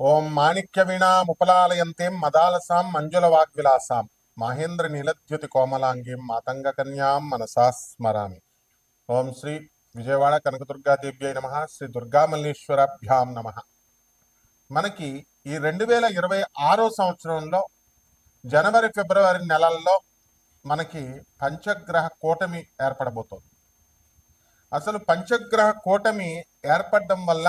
ఓం మాణిక్య వీణాముపలాలయంతేం మదాలసాం మంజుల వాగ్విలాసాం. మహేంద్ర నీలద్యుతి కోమలాంగీం మాతంగ కన్యాం మనసా స్మరామి. ఓం శ్రీ విజయవాడ కనకదుర్గాదేవ్యై నమ. శ్రీ దుర్గామల్లేశ్వరాభ్యాం నమ. మనకి ఈ రెండు వేల ఇరవై ఆరో సంవత్సరంలో జనవరి ఫిబ్రవరి నెలల్లో మనకి పంచగ్రహ కూటమి ఏర్పడబోతోంది. అసలు పంచగ్రహ కూటమి ఏర్పడడం వల్ల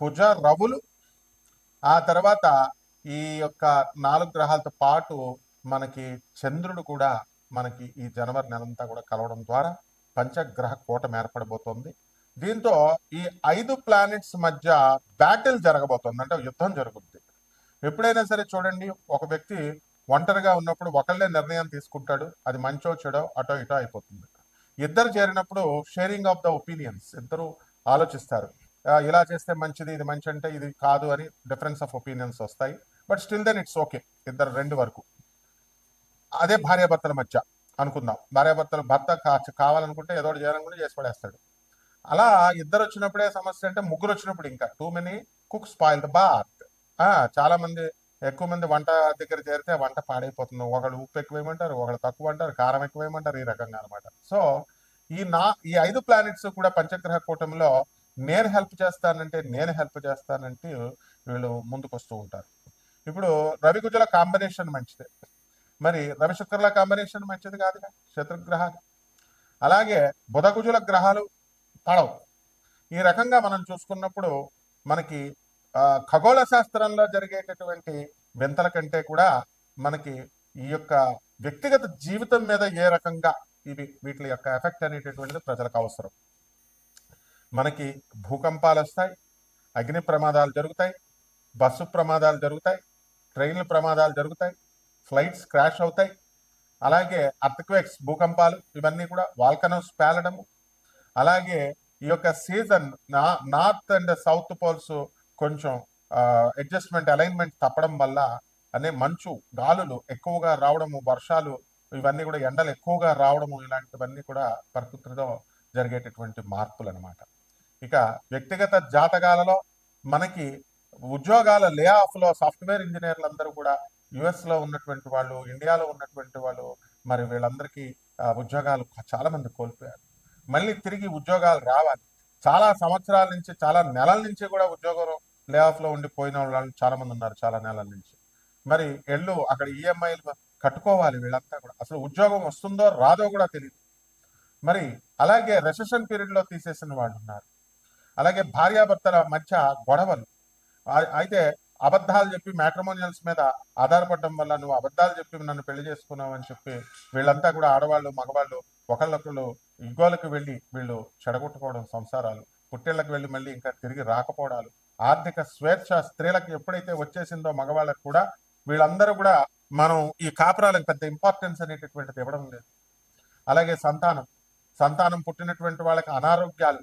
కుజ రవులు. ఆ తర్వాత ఈ యొక్క నాలుగు గ్రహాలతో పాటు మనకి చంద్రుడు కూడా మనకి ఈ జనవరి నెలంతా కూడా కలవడం ద్వారా పంచగ్రహ కూటమి ఏర్పడబోతోంది. దీంతో ఈ ఐదు ప్లానెట్స్ మధ్య బ్యాటిల్ జరగబోతోంది. అంటే యుద్ధం జరుగుద్ది. ఎప్పుడైనా సరే చూడండి ఒక వ్యక్తి ఒంటరిగా ఉన్నప్పుడు ఒకళ్ళే నిర్ణయం తీసుకుంటాడు. అది మంచో చెడో అటో ఇటో అయిపోతుంది. ఇద్దరు చేరినప్పుడు షేరింగ్ ఆఫ్ ద ఒపీనియన్స్ ఇద్దరు ఆలోచిస్తారు. ఇలా చేస్తే మంచిది ఇది మంచి అంటే ఇది కాదు అని డిఫరెన్స్ ఆఫ్ ఒపీనియన్స్ వస్తాయి. But still then it's okay ఇద్దరు రెండు వరకు. అదే భార్యాభర్తల మధ్య అనుకుందాం. భార్యాభర్తలు భర్త కావాలనుకుంటే ఏదో ఒకటి చేయాలనుకుంటే చేసి పడేస్తాడు. అలా ఇద్దరు వచ్చినప్పుడే సమస్య అంటే ముగ్గురు వచ్చినప్పుడు ఇంకా. Too many cook spoil the bath చాలా మంది ఎక్కువ మంది వంట దగ్గర చేరితే వంట పాడైపోతుంది. ఒకళ్ళు ఉప్పు ఎక్కువ వేయమంటారు ఒకళ్ళు తక్కువ అంటారు కారం ఎక్కువ వేయమంటారు ఈ రకంగా అనమాట సో ఈ నా ఈ ఐదు ప్లానెట్స్ కూడా పంచగ్రహ కూటమిలో నేను హెల్ప్ చేస్తానంటే నేను హెల్ప్ చేస్తానంటే వీళ్ళు ముందుకు వస్తూ ఉంటారు. ఇప్పుడు రవి కుజుల కాంబినేషన్ మంచిదే. మరి రవి శుక్రుల కాంబినేషన్ మంచిది కాదుగా? శత్రుగ్రహాలు. అలాగే బుధకుజుల గ్రహాలు పడవు ఈ రకంగా మనం చూసుకున్నప్పుడు మనకి ఖగోళ శాస్త్రంలో జరిగేటటువంటి వింతల కంటే కూడా మనకి ఈ యొక్క వ్యక్తిగత జీవితం మీద ఏ రకంగా ఇవి వీటి యొక్క ఎఫెక్ట్ అనేటటువంటిది ప్రజలకు అవసరం. మనకి భూకంపాలు వస్తాయి అగ్ని ప్రమాదాలు జరుగుతాయి బస్సు ప్రమాదాలు జరుగుతాయి ట్రైన్ల ప్రమాదాలు జరుగుతాయి ఫ్లైట్స్ క్రాష్ అవుతాయి. అలాగే అర్థక్వేక్స్ భూకంపాలు ఇవన్నీ కూడా వాల్కనోస్ పేలడము. అలాగే ఈ యొక్క సీజన్ నా నార్త్ అండ్ సౌత్ పోల్స్ కొంచెం అడ్జస్ట్మెంట్ అలైన్మెంట్ తప్పడం వల్ల అనే మంచు గాలులు ఎక్కువగా రావడము వర్షాలు ఇవన్నీ కూడా ఎండలు ఎక్కువగా రావడము ఇలాంటివన్నీ కూడా ప్రకృతిలో జరిగేటటువంటి మార్పులు అనమాట ఇక వ్యక్తిగత జాతకాలలో మనకి ఉద్యోగాల లే ఆఫ్లో సాఫ్ట్వేర్ ఇంజనీర్లు అందరూ కూడా యుఎస్లో ఉన్నటువంటి వాళ్ళు ఇండియాలో ఉన్నటువంటి వాళ్ళు మరి వీళ్ళందరికీ ఉద్యోగాలు చాలా మంది కోల్పోయారు. మళ్ళీ తిరిగి ఉద్యోగాలు రావాలి. చాలా సంవత్సరాల నుంచి చాలా నెలల నుంచి కూడా ఉద్యోగం లే ఆఫ్లో ఉండిపోయిన ఉండి పోయిన వాళ్ళు చాలా మంది ఉన్నారు చాలా నెలల నుంచి. మరి ఎళ్ళు అక్కడ ఈఎంఐలు కట్టుకోవాలి వీళ్ళంతా కూడా. అసలు ఉద్యోగం వస్తుందో రాదో కూడా తెలియదు మరి అలాగే రెసెషన్ పీరియడ్లో తీసేసిన వాళ్ళు ఉన్నారు. అలాగే భార్యాభర్తల మధ్య గొడవలు. అయితే అబద్ధాలు చెప్పి మ్యాట్రిమోనియల్స్ మీద ఆధారపడడం వల్ల నువ్వు అబద్ధాలు చెప్పి నన్ను పెళ్ళి చేసుకున్నావు అని చెప్పి వీళ్ళంతా కూడా ఆడవాళ్ళు మగవాళ్ళు ఒకళ్ళొకళ్ళు ఇగోలకు వెళ్ళి వీళ్ళు చెడగొట్టుకోవడం సంసారాలు. పుట్టిళ్ళకి వెళ్ళి మళ్ళీ ఇంకా తిరిగి రాకపోవడాలు. ఆర్థిక స్వేచ్ఛ స్త్రీలకు ఎప్పుడైతే వచ్చేసిందో మగవాళ్ళకు కూడా వీళ్ళందరూ కూడా మనం ఈ కాపురాలకు పెద్ద ఇంపార్టెన్స్ అనేటటువంటిది ఇవ్వడం లేదు. అలాగే సంతానం. సంతానం పుట్టినటువంటి వాళ్ళకి అనారోగ్యాలు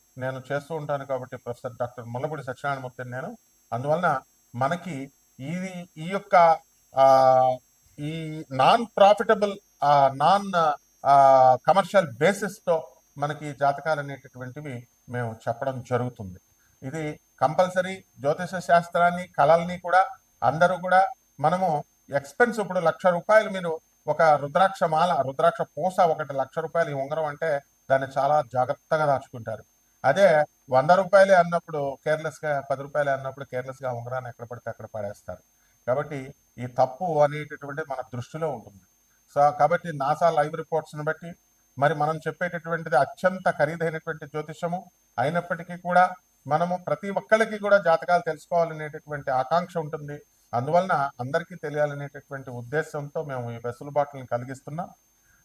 నేను చేస్తూ ఉంటాను కాబట్టి ప్రొఫెసర్ డాక్టర్ ముల్లపూడి సత్యనారాయణమూర్తి నేను. అందువలన మనకి ఇది ఈ యొక్క ఈ నాన్ ప్రాఫిటబుల్ నాన్ కమర్షియల్ బేసిస్తో మనకి జాతకాలు అనేటటువంటివి మేము చెప్పడం జరుగుతుంది. ఇది కంపల్సరీ జ్యోతిష శాస్త్రాన్ని కళల్ని కూడా అందరూ కూడా మనము ఎక్స్పెన్స్ ఇప్పుడు లక్ష రూపాయలు మీరు ఒక రుద్రాక్ష మాల రుద్రాక్ష పూస ఒకటి లక్ష రూపాయలు ఉంగరం అంటే దాన్ని చాలా జాగ్రత్తగా దాచుకుంటారు. అదే వంద రూపాయలే అన్నప్పుడు కేర్లెస్గా పది రూపాయలే అన్నప్పుడు కేర్లెస్గా ఉంగరాన్ని ఎక్కడ పడితే అక్కడ పడేస్తారు. కాబట్టి ఈ తప్పు అనేటటువంటి మన దృష్టిలో ఉంటుంది. సో కాబట్టి నాసా లైవ్ రిపోర్ట్స్ని బట్టి మరి మనం చెప్పేటటువంటిది అత్యంత ఖరీదైనటువంటి జ్యోతిషము. అయినప్పటికీ కూడా మనము ప్రతి ఒక్కరికి కూడా జాతకాలు తెలుసుకోవాలనేటటువంటి ఆకాంక్ష ఉంటుంది. అందువలన అందరికీ తెలియాలనేటటువంటి ఉద్దేశంతో మేము ఈ వెసులుబాటులను కలిగిస్తున్నాం.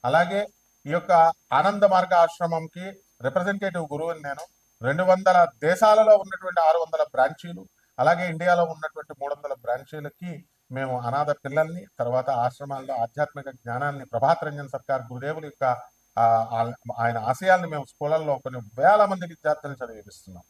అలాగే ఈ యొక్క ఆనంద మార్గ ఆశ్రమంకి రిప్రజెంటేటివ్ గురువుని నేను రెండు వందల దేశాలలో ఉన్నటువంటి ఆరు వందల బ్రాంచీలు అలాగే ఇండియాలో ఉన్నటువంటి మూడు వందల బ్రాంచీలకి మేము అనాథ పిల్లల్ని తర్వాత ఆశ్రమాల్లో ఆధ్యాత్మిక జ్ఞానాన్ని ప్రభాత్ రంజన్ సర్కార్ గురుదేవుల యొక్క ఆయన ఆశయాల్ని మేము స్కూళ్ళల్లో కొన్ని వేల మంది విద్యార్థులను చదివిస్తున్నాం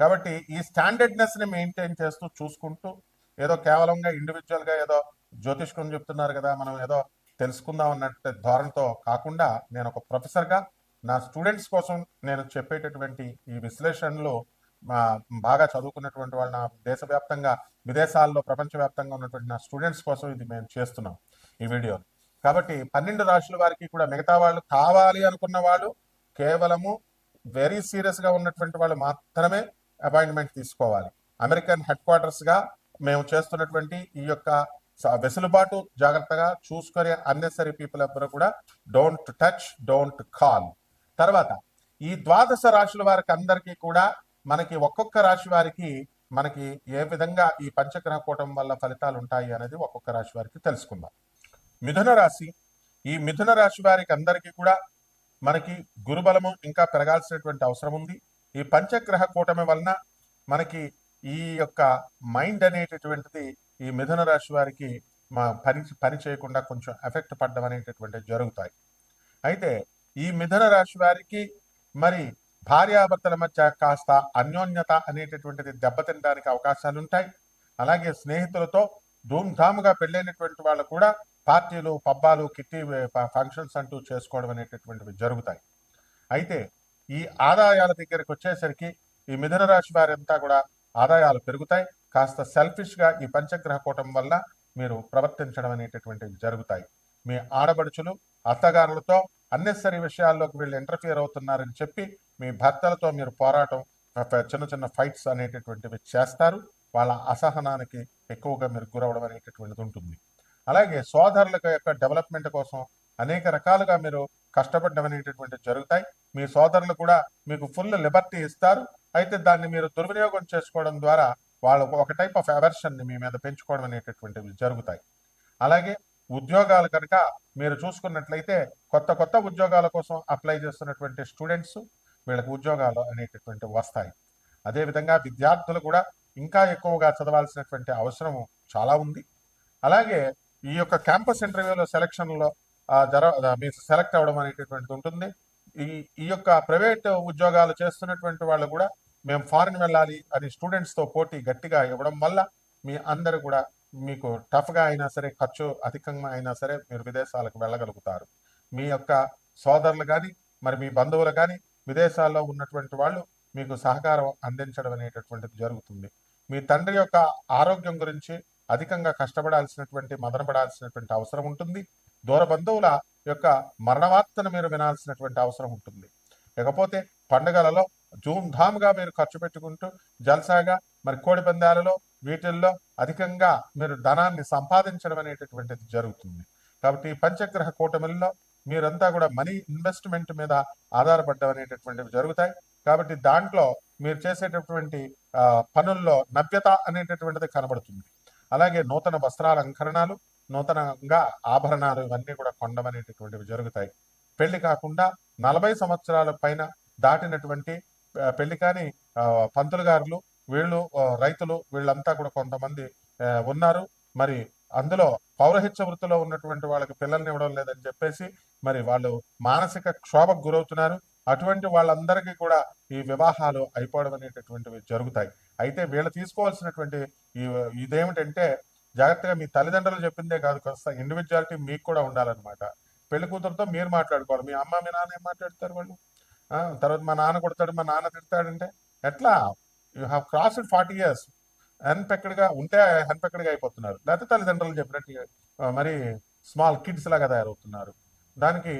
కాబట్టి ఈ స్టాండర్డ్నెస్ని మెయింటైన్ చేస్తూ చూసుకుంటూ ఏదో కేవలంగా ఇండివిజువల్గా ఏదో జ్యోతిష్కుని చెప్తున్నారు కదా మనం ఏదో తెలుసుకుందాం అన్నట్టు ధోరణితో కాకుండా నేను ఒక ప్రొఫెసర్గా నా స్టూడెంట్స్ కోసం నేను చెప్పేటటువంటి ఈ విశ్లేషణలో మా బాగా చదువుకున్నటువంటి వాళ్ళ నా దేశవ్యాప్తంగా విదేశాల్లో ప్రపంచవ్యాప్తంగా ఉన్నటువంటి నా స్టూడెంట్స్ కోసం ఇది మేము చేస్తున్నాం ఈ వీడియో కాబట్టి పన్నెండు రాశుల వారికి కూడా మిగతా వాళ్ళు కావాలి అనుకున్న వాళ్ళు కేవలము వెరీ సీరియస్గా ఉన్నటువంటి వాళ్ళు మాత్రమే అపాయింట్మెంట్ తీసుకోవాలి. అమెరికన్ హెడ్ క్వార్టర్స్గా మేము చేస్తున్నటువంటి ఈ యొక్క వెసులుబాటు జాగ్రత్తగా చూసుకునే అన్నెసరీ పీపుల్ ఎవ్వరు కూడా డోంట్ టచ్ డోంట్ కాల్ తర్వాత ఈ ద్వాదశ రాశుల వారికి అందరికీ కూడా మనకి ఒక్కొక్క రాశి వారికి మనకి ఏ విధంగా ఈ పంచగ్రహ కూటం వల్ల ఫలితాలు ఉంటాయి అనేది ఒక్కొక్క రాశి వారికి తెలుసుకుందాం. మిథున రాశి ఈ మిథున రాశి వారికి అందరికీ కూడా మనకి గురుబలము ఇంకా పెరగాల్సినటువంటి అవసరం ఉంది. ఈ పంచగ్రహ కూటమి వలన మనకి ఈ యొక్క మైండ్ అనేటటువంటిది ఈ మిథున రాశి వారికి మా పని పని చేయకుండా కొంచెం ఎఫెక్ట్ పడడం అనేటటువంటివి జరుగుతాయి. అయితే ఈ మిథున రాశి వారికి మరి భార్యాభర్తల మధ్య కాస్త అన్యోన్యత అనేటటువంటిది దెబ్బతినడానికి అవకాశాలు ఉంటాయి అలాగే స్నేహితులతో ధూమ్ధాముగా పెళ్ళైనటువంటి వాళ్ళు కూడా పార్టీలు పబ్బాలు కిట్టి ఫంక్షన్స్ అంటూ చేసుకోవడం అనేటటువంటివి జరుగుతాయి. అయితే ఈ ఆదాయాల దగ్గరకు వచ్చేసరికి ఈ మిథున రాశి వారంతా కూడా ఆదాయాలు పెరుగుతాయి. కాస్త సెల్ఫిష్గా ఈ పంచగ్రహ కూటం వల్ల మీరు ప్రవర్తించడం అనేటటువంటివి జరుగుతాయి. మీ ఆడబడుచులు అత్తగారులతో అన్నెసరీ విషయాల్లోకి వీళ్ళు ఇంటర్ఫియర్ అవుతున్నారని చెప్పి మీ భర్తలతో మీరు పోరాటం చిన్న చిన్న ఫైట్స్ అనేటటువంటివి చేస్తారు. వాళ్ళ అసహనానికి ఎక్కువగా మీరు గురవడం అనేటటువంటిది ఉంటుంది. అలాగే సోదరుల యొక్క డెవలప్మెంట్ కోసం అనేక రకాలుగా మీరు కష్టపడడం అనేటటువంటివి జరుగుతాయి. మీ సోదరులు కూడా మీకు ఫుల్ లిబర్టీ ఇస్తారు. అయితే దాన్ని మీరు దుర్వినియోగం చేసుకోవడం ద్వారా వాళ్ళు ఒక టైప్ ఆఫ్ ఎవర్షన్ని మీ మీద పెంచుకోవడం అనేటటువంటివి జరుగుతాయి. అలాగే ఉద్యోగాలు కనుక మీరు చూసుకున్నట్లయితే కొత్త కొత్త ఉద్యోగాల కోసం అప్లై చేస్తున్నటువంటి స్టూడెంట్స్ వీళ్ళకి ఉద్యోగాలు అనేటటువంటి వస్తాయి. అదేవిధంగా విద్యార్థులు కూడా ఇంకా ఎక్కువగా చదవాల్సినటువంటి అవసరం చాలా ఉంది. అలాగే ఈ యొక్క క్యాంపస్ ఇంటర్వ్యూలో సెలక్షన్లో జర మీరు సెలెక్ట్ అవ్వడం అనేటటువంటిది ఉంటుంది. ఈ ఈ యొక్క ప్రైవేట్ ఉద్యోగాలు చేస్తున్నటువంటి వాళ్ళు కూడా మేము ఫారిన్ వెళ్ళాలి అని స్టూడెంట్స్తో పోటీ గట్టిగా ఇవ్వడం వల్ల మీ అందరూ కూడా మీకు టఫ్గా అయినా సరే ఖర్చు అధికంగా అయినా సరే మీరు విదేశాలకు వెళ్ళగలుగుతారు. మీ యొక్క సోదరులు కానీ మరి మీ బంధువులు కానీ విదేశాల్లో ఉన్నటువంటి వాళ్ళు మీకు సహకారం అందించడం అనేటటువంటిది జరుగుతుంది. మీ తండ్రి యొక్క ఆరోగ్యం గురించి అధికంగా కష్టపడాల్సినటువంటి మదనపడాల్సినటువంటి అవసరం ఉంటుంది. దూర బంధువుల యొక్క మరణవార్తను మీరు వినాల్సినటువంటి అవసరం ఉంటుంది. ఇకపోతే పండుగలలో ధూమ్ధామ్గా మీరు ఖర్చు పెట్టుకుంటూ జల్సాగా మరి కోడి పందాలలో వీటిల్లో అధికంగా మీరు ధనాన్ని సంపాదించడం అనేటటువంటిది జరుగుతుంది. కాబట్టి ఈ పంచగ్రహ కూటమిల్లో మీరంతా కూడా మనీ ఇన్వెస్ట్మెంట్ మీద ఆధారపడడం అనేటటువంటివి జరుగుతాయి. కాబట్టి దాంట్లో మీరు చేసేటటువంటి పనుల్లో నవ్యత అనేటటువంటిది కనబడుతుంది. అలాగే నూతన వస్త్రాల అంకరణాలు నూతనంగా ఆభరణాలు ఇవన్నీ కూడా కొండమనేటటువంటివి జరుగుతాయి. పెళ్ళి కాకుండా నలభై సంవత్సరాల పైన దాటినటువంటి పెళ్ళి కాని పంతులు గారులు వీళ్ళు రైతులు వీళ్ళంతా కూడా కొంతమంది ఉన్నారు. మరి అందులో పౌరహిత్య వృత్తిలో ఉన్నటువంటి వాళ్ళకి పిల్లల్ని ఇవ్వడం లేదని చెప్పేసి మరి వాళ్ళు మానసిక క్షోభకు గురవుతున్నారు. అటువంటి వాళ్ళందరికీ కూడా ఈ వివాహాలు అయిపోవడం అనేటటువంటివి జరుగుతాయి. అయితే వీళ్ళు తీసుకోవాల్సినటువంటి ఈ ఇదేమిటంటే జాగ్రత్తగా మీ తల్లిదండ్రులు చెప్పిందే కాదు కాస్త ఇండివిజువాలిటీ మీకు కూడా ఉండాలన్నమాట. పెళ్ళి కూతురుతో మీరు మాట్లాడుకోవాలి. మీ అమ్మ మీ నాన్న ఏం మాట్లాడతారు వాళ్ళు? తర్వాత మా నాన్న కొడతాడు మా నాన్న తిడతాడంటే ఎట్లా? You have crossed forty years హెన్పెక్కడిగా ఉంటే హెన్పెక్కడిగా అయిపోతున్నారు. లేకపోతే తల్లిదండ్రులు చెప్పినట్టు మరి స్మాల్ కిడ్స్ లాగా తయారవుతున్నారు. దానికి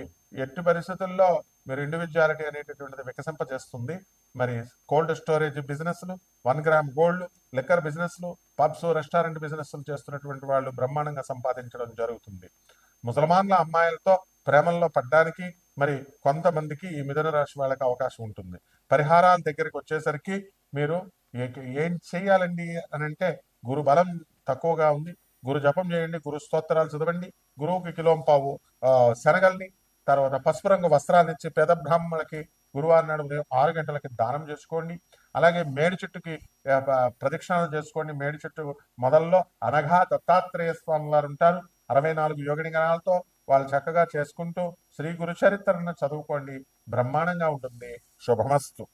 ఎట్టి పరిస్థితుల్లో మీరు ఇండివిజువాలిటీ అనేటటువంటిది వికసింపజేస్తుంది మరి కోల్డ్ స్టోరేజ్ బిజినెస్లు వన్ గ్రామ్ గోల్డ్ లిక్కర్ బిజినెస్లు పబ్స్ రెస్టారెంట్ బిజినెస్లు చేస్తున్నటువంటి వాళ్ళు బ్రహ్మాండంగా సంపాదించడం జరుగుతుంది. ముసల్మాన్ల అమ్మాయిలతో ప్రేమల్లో పడ్డానికి మరి కొంతమందికి ఈ మిథున రాశి వాళ్ళకి అవకాశం ఉంటుంది. పరిహారాల దగ్గరికి వచ్చేసరికి మీరు ఏ- ఏం చేయాలండి అని అంటే గురు బలం తక్కువగా ఉంది. గురు జపం చేయండి గురు స్తోత్రాలు చదవండి గురువుకి కిలోం పావు శనగల్ని తర్వాత పసుపు రంగు వస్త్రాలు ఇచ్చి పేద బ్రాహ్మణులకి గురువారం నాడు ఉదయం ఆరు గంటలకి దానం చేసుకోండి. అలాగే మేడి చెట్టుకి ప్రదక్షిణాలు చేసుకోండి. మేడి చెట్టు మొదల్లో అనఘా దత్తాత్రేయ స్వామి వారు ఉంటారు. అరవై నాలుగు యోగిని గణాలతో వాళ్ళు చక్కగా చేసుకుంటూ శ్రీ గురు చరిత్రను చదువుకోండి. బ్రహ్మాండంగా ఉంటుంది. శుభమస్తు.